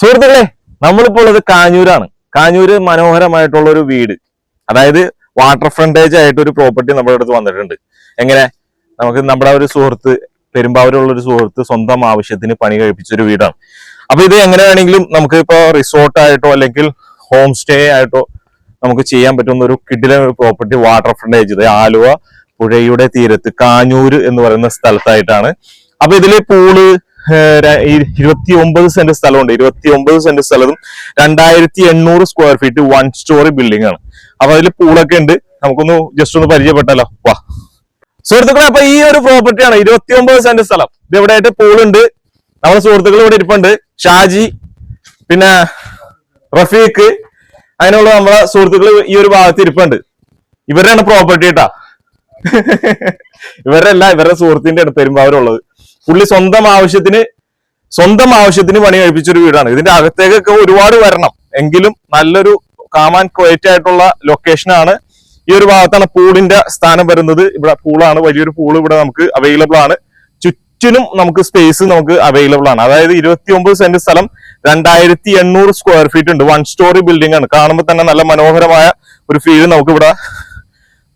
സുഹൃത്തുക്കളെ നമ്മളിപ്പോൾ ഉള്ളത് കാഞ്ഞൂരാണ്. കാഞ്ഞൂര് മനോഹരമായിട്ടുള്ള ഒരു വീട്. അതായത് വാട്ടർ ഫ്രണ്ടേജ് ആയിട്ട് ഒരു പ്രോപ്പർട്ടി നമ്മുടെ അടുത്ത് വന്നിട്ടുണ്ട്. എങ്ങനെ? നമുക്ക് നമ്മുടെ ഒരു സുഹൃത്ത് പെരുമ്പാവൂരുള്ള ഒരു സുഹൃത്ത് സ്വന്തം ആവശ്യത്തിന് പണി കഴിപ്പിച്ച ഒരു വീടാണ്. അപ്പൊ ഇത് എങ്ങനെ വേണമെങ്കിലും നമുക്ക് ഇപ്പോ റിസോർട്ടായിട്ടോ അല്ലെങ്കിൽ ഹോം സ്റ്റേ ആയിട്ടോ നമുക്ക് ചെയ്യാൻ പറ്റുന്ന ഒരു കിഡിലെ പ്രോപ്പർട്ടി വാട്ടർ ഫ്രണ്ടേജ് ഇത് ആലുവ പുഴയുടെ തീരത്ത് കാഞ്ഞൂര് എന്ന് പറയുന്ന സ്ഥലത്തായിട്ടാണ്. അപ്പൊ ഇതിൽ പൂൾ ഇരുപത്തി ഒമ്പത് സെന്റ് സ്ഥലമുണ്ട്. ഇരുപത്തി ഒമ്പത് സെന്റ് സ്ഥലവും രണ്ടായിരത്തി എണ്ണൂറ് square feet one storey building ആണ്. അപ്പൊ അതിൽ പൂളൊക്കെ ഉണ്ട്. നമുക്കൊന്ന് ജസ്റ്റ് ഒന്ന് പരിചയപ്പെട്ടല്ലോ. വാ. സുഹൃത്തുക്കളെ അപ്പൊ ഈ ഒരു പ്രോപ്പർട്ടിയാണ് ഇരുപത്തി ഒമ്പത് സെന്റ് സ്ഥലം. ഇത് എവിടെയായിട്ട് പൂളുണ്ട്? നമ്മുടെ സുഹൃത്തുക്കൾ ഇവിടെ ഇരിപ്പുണ്ട്. ഷാജി പിന്നെ റഫീഖ് അങ്ങനെയുള്ള നമ്മളെ സുഹൃത്തുക്കൾ ഈ ഒരു ഭാഗത്ത് ഇരിപ്പുണ്ട്. ഇവരുടെയാണ് പ്രോപ്പർട്ടി കേട്ടാ ഇവരല്ല ഇവരുടെ സുഹൃത്തിന്റെ ആണ് പെരുമ്പാവൂരുള്ളത്. പുള്ളി സ്വന്തം ആവശ്യത്തിന് സ്വന്തം ആവശ്യത്തിന് പണി കഴിപ്പിച്ച ഒരു വീടാണ്. ഇതിന്റെ അകത്തേക്കൊക്കെ ഒരുപാട് വരണം. എങ്കിലും നല്ലൊരു കാമാൻ ക്വയറ്റ് ആയിട്ടുള്ള ലൊക്കേഷനാണ് ഈ ഒരു ഭാഗത്താണ് പൂളിന്റെ സ്ഥാനം വരുന്നത്. ഇവിടെ പൂളാണ്. വലിയൊരു പൂൾ ഇവിടെ നമുക്ക് അവൈലബിൾ ആണ്. ചുറ്റിനും നമുക്ക് സ്പേസ് നമുക്ക് അവൈലബിൾ ആണ്. അതായത് ഇരുപത്തി ഒമ്പത് സെന്റ് സ്ഥലം രണ്ടായിരത്തി എണ്ണൂറ് സ്ക്വയർ ഫീറ്റ് ഉണ്ട്. വൺ സ്റ്റോറി ബിൽഡിംഗ് ആണ്. കാണുമ്പോൾ തന്നെ നല്ല മനോഹരമായ ഒരു ഫീൽ നമുക്ക് ഇവിടെ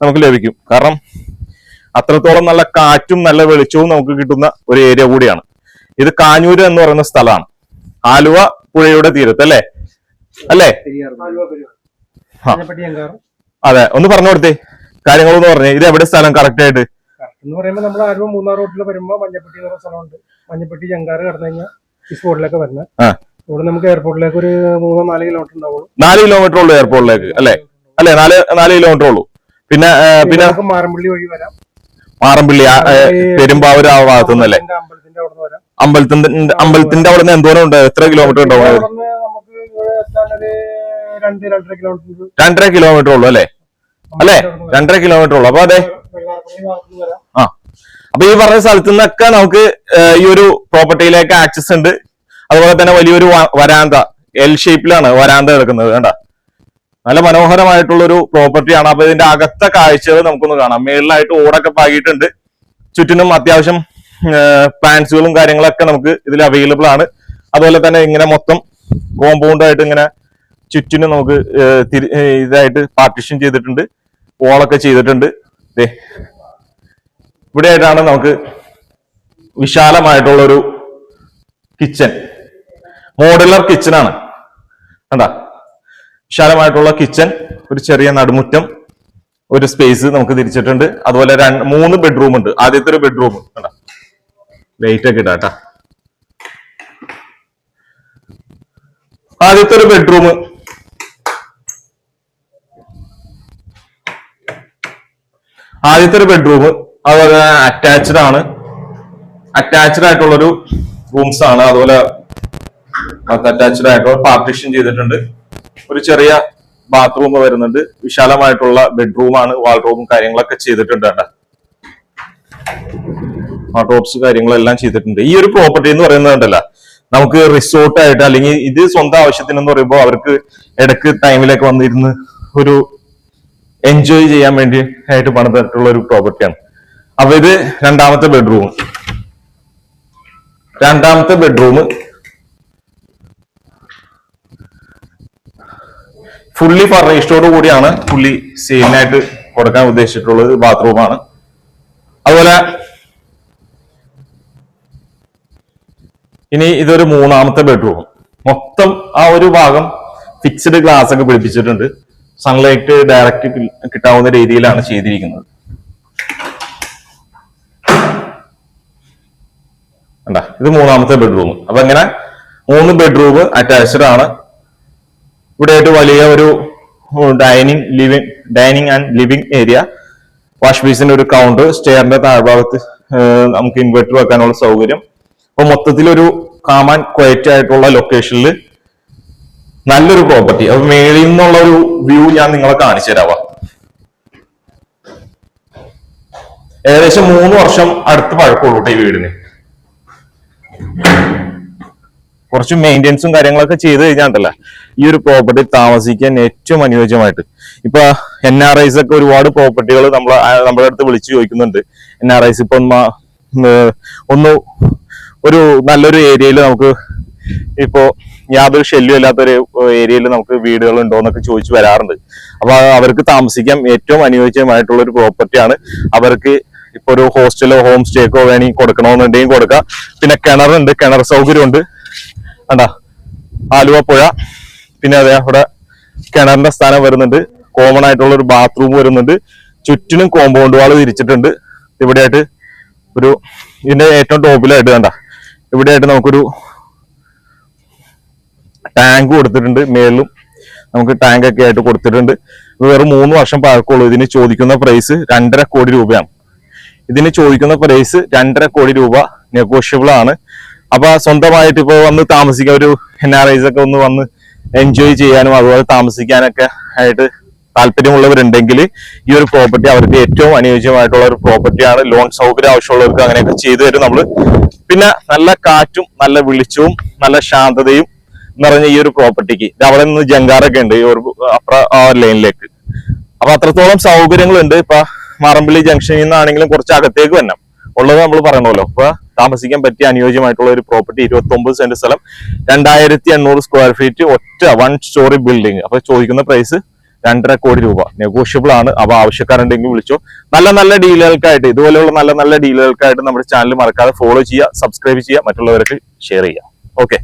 നമുക്ക് ലഭിക്കും. കാരണം അത്രത്തോളം നല്ല കാറ്റും നല്ല വെളിച്ചവും നമുക്ക് കിട്ടുന്ന ഒരു ഏരിയ കൂടിയാണ്. ഇത് കാഞ്ഞൂര് എന്ന് പറയുന്ന സ്ഥലമാണ്. ആലുവ പുഴയുടെ തീരത്ത് അല്ലേ? അല്ലേ. അതെ ഒന്ന് പറഞ്ഞു കൊടുത്തേ. കാര്യങ്ങളൊന്ന് പറഞ്ഞേ. ഇത് എവിടെ സ്ഥലം കറക്റ്റ് ആയിട്ട്? എന്ന് പറയുമ്പോൾ നമ്മൾ ആരും മൂന്നാർ റോട്ടിൽ വരുമ്പോൾ മഞ്ഞപ്പെട്ടി എന്ന് പറയുന്ന സ്ഥലമുണ്ട്. മഞ്ഞപ്പെട്ടി ജങ്കാറ് കടന്നു കഴിഞ്ഞാൽ ഈ സ്പോട്ടിലൊക്കെ വരുന്നത്. ഇവിടെ നമുക്ക് എയർപോർട്ടിലേക്ക് ഒരു മൂന്നോ നാല് കിലോമീറ്റർ ഉണ്ടാവുള്ളൂ. നാല് കിലോമീറ്റർ ഉള്ളൂ എയർപോർട്ടിലേക്ക് അല്ലേ? അല്ലേ? നാല് നാല് കിലോമീറ്റർ ഉള്ളൂ. പിന്നെ പിന്നെ മാറമ്പള്ളി വഴി വരാം. മാറമ്പിള്ളി പെരുമ്പാവൂർ ആ ഭാഗത്തുനിന്നല്ലേ? അമ്പലത്തിന്റെ അമ്പലത്തിന്റെ അമ്പലത്തിന്റെ അവിടെ നിന്ന് എന്തോരം ഉണ്ട്? എത്ര കിലോമീറ്റർ ഉണ്ടാവും രണ്ടര കിലോമീറ്റർ ഉള്ളു അല്ലേ? അല്ലേ? രണ്ടര കിലോമീറ്റർ ഉള്ളു. അപ്പൊ അതെ. ആ. അപ്പൊ ഈ പറഞ്ഞ സ്ഥലത്തു നിന്നൊക്കെ നമുക്ക് ഈ ഒരു പ്രോപ്പർട്ടിയിലേക്ക് ആക്സസ് ഉണ്ട്. അതുപോലെ തന്നെ വലിയൊരു വരാന്ത. എൽ ഷേപ്പിലാണ് വരാന്ത കിടക്കുന്നത് വേണ്ട നല്ല മനോഹരമായിട്ടുള്ള ഒരു പ്രോപ്പർട്ടിയാണ്. അപ്പൊ ഇതിന്റെ അകത്തെ കാഴ്ചകൾ നമുക്കൊന്ന് കാണാം. മേളിലായിട്ട് ഓടൊക്കെ പാകിയിട്ടുണ്ട്. ചുറ്റിനും അത്യാവശ്യം പ്ലാന്റ്സുകളും കാര്യങ്ങളൊക്കെ നമുക്ക് ഇതിൽ അവൈലബിൾ ആണ്. അതുപോലെ തന്നെ ഇങ്ങനെ മൊത്തം കോമ്പൗണ്ട് ആയിട്ട് ഇങ്ങനെ ചുറ്റിനും നമുക്ക് ഇതായിട്ട് പാർട്ടിഷൻ ചെയ്തിട്ടുണ്ട്. വോളൊക്കെ ചെയ്തിട്ടുണ്ട്. ഇവിടെ ആയിട്ടാണ് നമുക്ക് വിശാലമായിട്ടുള്ളൊരു കിച്ചൺ മോഡുലർ ആണ്. കണ്ടാ? വിശാലമായിട്ടുള്ള കിച്ചൺ ഒരു ചെറിയ നടുമുറ്റം ഒരു സ്പേസ് നമുക്ക് തിരിച്ചിട്ടുണ്ട്. അതുപോലെ മൂന്ന് ബെഡ്റൂം ഉണ്ട്. ആദ്യത്തെ ഒരു ബെഡ്റൂം കേട്ടോ ലൈറ്റ് ഒക്കെ ഇടാട്ടാ ആദ്യത്തെ ഒരു ബെഡ്റൂം ആദ്യത്തെ ഒരു ബെഡ്റൂം അതുപോലെ അറ്റാച്ച്ഡ് ആണ്. അറ്റാച്ച്ഡ് ആയിട്ടുള്ളൊരു റൂംസ് ആണ്. അതുപോലെ അറ്റാച്ച്ഡ് ആയിട്ടുള്ള പാർട്ടിഷൻ ചെയ്തിട്ടുണ്ട്. ഒരു ചെറിയ ബാത്റൂം വരുന്നുണ്ട്. വിശാലമായിട്ടുള്ള ബെഡ്റൂം ആണ്. വാൾറൂമും കാര്യങ്ങളൊക്കെ ചെയ്തിട്ടുണ്ട് കേട്ടോ. വാട്ടോപ്സ് കാര്യങ്ങളെല്ലാം ചെയ്തിട്ടുണ്ട്. ഈ ഒരു പ്രോപ്പർട്ടി എന്ന് പറയുന്നതുണ്ടല്ല നമുക്ക് റിസോർട്ടായിട്ട് അല്ലെങ്കിൽ ഇത് സ്വന്തം ആവശ്യത്തിന് എന്ന് പറയുമ്പോൾ അവർക്ക് ഇടയ്ക്ക് ടൈമിലൊക്കെ വന്നിരുന്ന് ഒരു എൻജോയ് ചെയ്യാൻ വേണ്ടി ആയിട്ട് പണിതിട്ടുള്ള ഒരു പ്രോപ്പർട്ടിയാണ് അപ്പൊ ഇത് രണ്ടാമത്തെ ബെഡ്റൂം രണ്ടാമത്തെ ബെഡ്റൂം ഫുള്ളി ഫർണിഷ്ഡോട് കൂടിയാണ് ഫുള്ളി സെയിലിനായിട്ട് കൊടുക്കാൻ ഉദ്ദേശിച്ചിട്ടുള്ളത് ബാത്റൂമാണ്. അതുപോലെ ഇനി ഇതൊരു മൂന്നാമത്തെ ബെഡ്റൂം മൊത്തം ആ ഒരു ഭാഗം ഫിക്സ്ഡ് ഗ്ലാസ് ഒക്കെ പിടിപ്പിച്ചിട്ടുണ്ട്. സൺലൈറ്റ് ഡയറക്റ്റ് കിട്ടാവുന്ന രീതിയിലാണ് ചെയ്തിരിക്കുന്നത്. ഇത് മൂന്നാമത്തെ ബെഡ്റൂം അപ്പൊ ഇങ്ങനെ മൂന്ന് ബെഡ്റൂം അറ്റാച്ച്ഡ് ആണ്. ഇവിടെ ആയിട്ട് വലിയ ഒരു dining living dining and living area wash ബേസിന്റെ ഒരു കൗണ്ടർ സ്റ്റെയറിന്റെ താഴ്ഭാഗത്ത് നമുക്ക് ഇൻവെർട്ടർ വെക്കാനുള്ള സൗകര്യം. അപ്പൊ മൊത്തത്തിലൊരു കാമാൻ ക്വയറ്റ് ആയിട്ടുള്ള ലൊക്കേഷനിൽ നല്ലൊരു പ്രോപ്പർട്ടി അപ്പൊ മേളിൽ നിന്നുള്ള ഒരു വ്യൂ ഞാൻ നിങ്ങളെ കാണിച്ചു തരാവാ. ഏകദേശം മൂന്ന് വർഷം അടുത്ത് പഴക്കമുള്ളൂ ഈ വീടിന്. കുറച്ച് മെയിന്റെനൻസും കാര്യങ്ങളൊക്കെ ചെയ്ത് കഴിഞ്ഞാണ്ടല്ല ഈ ഒരു പ്രോപ്പർട്ടി താമസിക്കാൻ ഏറ്റവും അനുയോജ്യമായിട്ട്. ഇപ്പൊ എൻ ആർ ഐസ് ഒക്കെ ഒരുപാട് പ്രോപ്പർട്ടികൾ നമ്മൾ നമ്മുടെ അടുത്ത് വിളിച്ചു ചോദിക്കുന്നുണ്ട്. എൻ ആർ ഐസ് ഇപ്പൊ ഒന്ന് ഒരു നല്ലൊരു ഏരിയയിൽ നമുക്ക് ഇപ്പോ യാതൊരു ശല്യം ഇല്ലാത്തൊരു ഏരിയയിൽ നമുക്ക് വീടുകൾ ഉണ്ടോ എന്നൊക്കെ ചോദിച്ചു വരാറുണ്ട്. അപ്പൊ അവർക്ക് താമസിക്കാൻ ഏറ്റവും അനുയോജ്യമായിട്ടുള്ള ഒരു പ്രോപ്പർട്ടിയാണ് അവർക്ക് ഇപ്പൊ ഒരു ഹോസ്റ്റലോ ഹോം സ്റ്റേക്കോ വേണമെങ്കിൽ കൊടുക്കണമെന്നുണ്ടെങ്കിൽ കൊടുക്കാം. പിന്നെ കിണറുണ്ട് കിണർ സൗകര്യമുണ്ട്. കണ്ടാ ആലുവ പുഴ. പിന്നെ അതെ അവിടെ കിണറിന്റെ സ്ഥാനം വരുന്നുണ്ട്. കോമൺ ആയിട്ടുള്ള ഒരു ബാത്റൂം വരുന്നുണ്ട്. ചുറ്റിനും കോമ്പൗണ്ട് വാൾ തിരിച്ചിട്ടുണ്ട് ഇവിടെയായിട്ട് ഒരു ഇതിന്റെ ഏറ്റവും ടോപ്പിലായിട്ട് കണ്ട ഇവിടെയായിട്ട് നമുക്കൊരു ടാങ്ക് കൊടുത്തിട്ടുണ്ട് മേളിലും. നമുക്ക് ടാങ്ക് ഒക്കെ ആയിട്ട് കൊടുത്തിട്ടുണ്ട്. വെറും മൂന്ന് വർഷം പഴക്കമുള്ളൂ. ഇതിന് ചോദിക്കുന്ന പ്രൈസ് രണ്ടര കോടി രൂപയാണ്. ഇതിന് ചോദിക്കുന്ന പ്രൈസ് രണ്ടര കോടി രൂപ നെഗോഷ്യബിൾ ആണ്. അപ്പൊ സ്വന്തമായിട്ട് ഇപ്പൊ വന്ന് താമസിക്കാൻ ഒരു എൻ ആർ ഐസ് ഒക്കെ ഒന്ന് വന്ന് എൻജോയ് ചെയ്യാനും അതുപോലെ താമസിക്കാനൊക്കെ ആയിട്ട് താല്പര്യമുള്ളവരുണ്ടെങ്കിൽ ഈ ഒരു പ്രോപ്പർട്ടി അവർക്ക് ഏറ്റവും അനുയോജ്യമായിട്ടുള്ള ഒരു പ്രോപ്പർട്ടിയാണ് ലോൺ സൗകര്യം ആവശ്യമുള്ളവർക്ക് അങ്ങനെയൊക്കെ ചെയ്തു തരും നമ്മൾ പിന്നെ നല്ല കാറ്റും നല്ല വെളിച്ചവും നല്ല ശാന്തതയും നിറഞ്ഞ ഈ ഒരു പ്രോപ്പർട്ടിക്ക് അവിടെ നിന്ന് ജങ്കാറൊക്കെ ഉണ്ട് ഈ ഒരു അപ്പുറ ലൈനിലേക്ക് അപ്പൊ അത്രത്തോളം സൗകര്യങ്ങളുണ്ട്. ഇപ്പൊ മാറമ്പള്ളി ജംഗ്ഷനിൽ നിന്നാണെങ്കിലും കുറച്ച് അകത്തേക്ക് വരണം. ഉള്ളത് നമ്മൾ പറയണമല്ലോ. ഇപ്പൊ താമസിക്കാൻ പറ്റിയ അനുയോജ്യമായിട്ടുള്ള ഒരു പ്രോപ്പർട്ടി ഇരുപത്തി ഒമ്പത് സെന്റ് സ്ഥലം രണ്ടായിരത്തി സ്ക്വയർ ഫീറ്റ് ഒറ്റ വൺ സ്റ്റോറി ബിൽഡിംഗ് അപ്പൊ ചോദിക്കുന്ന പ്രൈസ് രണ്ടര കോടി രൂപ. നെഗോഷ്യബിൾ ആണ്. അപ്പൊ ആവശ്യക്കാരുണ്ടെങ്കിൽ വിളിച്ചോ. നല്ല നല്ല ഡീലുകൾക്കായിട്ട് ഇതുപോലെയുള്ള നല്ല നല്ല ഡീലുകൾക്കായിട്ട് നമ്മുടെ ചാനൽ മറക്കാതെ ഫോളോ ചെയ്യുക സബ്സ്ക്രൈബ് ചെയ്യുക മറ്റുള്ളവർക്ക് ഷെയർ ചെയ്യുക. ഓക്കെ